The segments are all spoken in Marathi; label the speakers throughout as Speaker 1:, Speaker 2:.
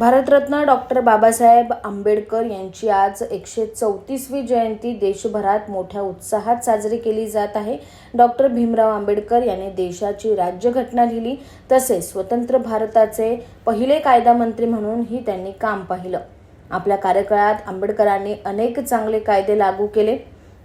Speaker 1: भारतरत्न डॉक्टर बाबासाहेब आंबेडकर यांची आज एकशे चौतीसवी जयंती देशभरात मोठ्या उत्साहात साजरी केली जात आहे. डॉक्टर भीमराव आंबेडकर यांनी देशाची राज्यघटना लिहिली तसेच स्वतंत्र भारताचे पहिले कायदा मंत्री म्हणूनही त्यांनी काम पाहिलं. आपल्या कार्यकाळात आंबेडकरांनी अनेक चांगले कायदे लागू केले.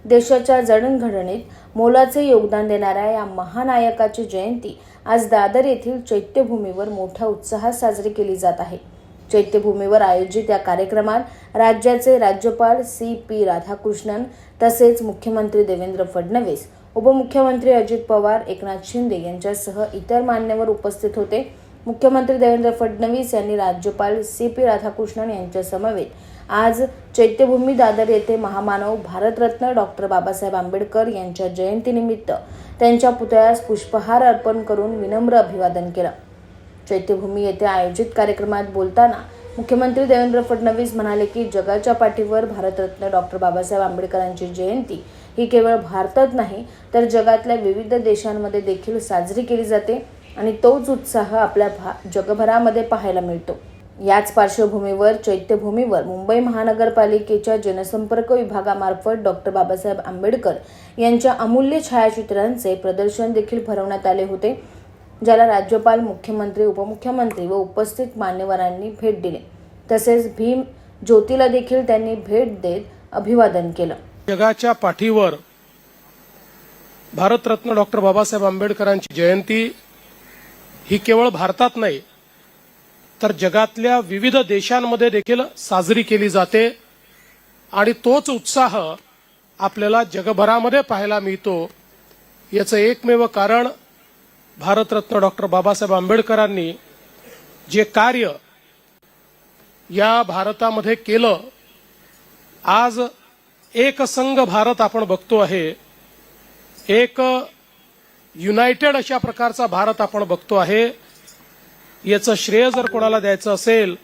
Speaker 1: देशाच्या जडणघडणीत मोलाचे योगदान देणाऱ्या या महानायकाची जयंती आज दादर येथील चैत्यभूमीवर मोठ्या उत्साहात साजरी केली जात आहे. चैत्यभूमीवर आयोजित या कार्यक्रमात राज्याचे राज्यपाल सी पी राधाकृष्णन तसेच मुख्यमंत्री देवेंद्र फडणवीस उपमुख्यमंत्री अजित पवार एकनाथ शिंदे यांच्यासह इतर मान्यवर उपस्थित होते. मुख्यमंत्री देवेंद्र फडणवीस यांनी राज्यपाल सी पी राधाकृष्णन यांच्यासमवेत आज चैत्यभूमी दादर येथे महामानव भारतरत्न डॉक्टर बाबासाहेब आंबेडकर यांच्या जयंतीनिमित्त त्यांच्या पुतळ्यास पुष्पहार अर्पण करून विनम्र अभिवादन केलं. चैत्यभूमी येथे आयोजित कार्यक्रमात बोलताना मुख्यमंत्री देवेंद्र फडणवीस म्हणाले की जगाच्या पाठीवर भारतरत्न डॉक्टर बाबासाहेब आंबेडकरांची जयंती ही केवळ भारतात नाही तर जगातल्या विविध देशांमध्ये देखील साजरी केली जाते आणि तोच उत्साह आपल्या भा जगभरामध्ये पाहायला मिळतो. याच पार्श्वभूमीवर चैत्यभूमीवर मुंबई महानगरपालिकेच्या जनसंपर्क विभागामार्फत डॉक्टर बाबासाहेब आंबेडकर यांच्या अमूल्य छायाचित्रांचे प्रदर्शन देखील भरवण्यात आले होते. ज्याला राज्यपाल मुख्यमंत्री उपमुख्यमंत्री व उपस्थित मान्यवरांनी भेट दिली. तसेच भीम ज्योतीला देखील त्यांनी भेट देत अभिवादन केलं.
Speaker 2: जगाच्या पाठीवर भारतरत्न डॉक्टर बाबासाहेब आंबेडकरांची जयंती ही केवळ भारतात नाही तर जगातल्या विविध देशांमध्ये देखील साजरी केली जाते आणि तोच उत्साह आपल्याला जगभरामध्ये पाहायला मिळतो याचं एकमेव कारण भारतरत्न डॉक्टर बाबासाहेब आंबेडकरांनी जे कार्य या भारतामध्ये केलं आज एक संघ भारत आपण बघतो आहे. एक युनायटेड अशा प्रकारचा भारत आपण बघतो आहे. याचं श्रेय जर कोणाला द्यायचं असेल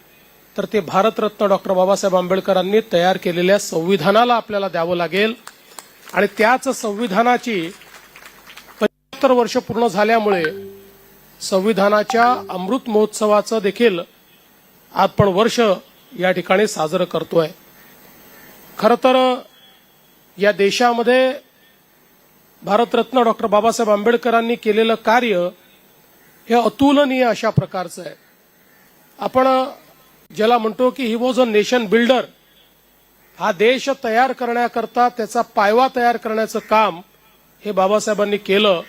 Speaker 2: तर ते भारतरत्न डॉक्टर बाबासाहेब आंबेडकरांनी तयार केलेल्या संविधानाला आपल्याला द्यावं लागेल. आणि त्याच संविधानाची पंच्याहत्तर वर्ष पूर्ण झाल्यामुळे संविधानाच्या अमृत महोत्सवाचं देखील आपण वर्ष या ठिकाणी साजरं करतोय. खरं तर या देशामध्ये भारतरत्न डॉक्टर बाबासाहेब आंबेडकरांनी केलेलं कार्य हे अतुलनीय अशा प्रकारचं आहे. आपण ज्याला म्हणतो की he was a nation builder हा देश तयार करण्याकरता त्याचा पायवा तयार करण्याचं काम हे बाबासाहेबांनी केलं.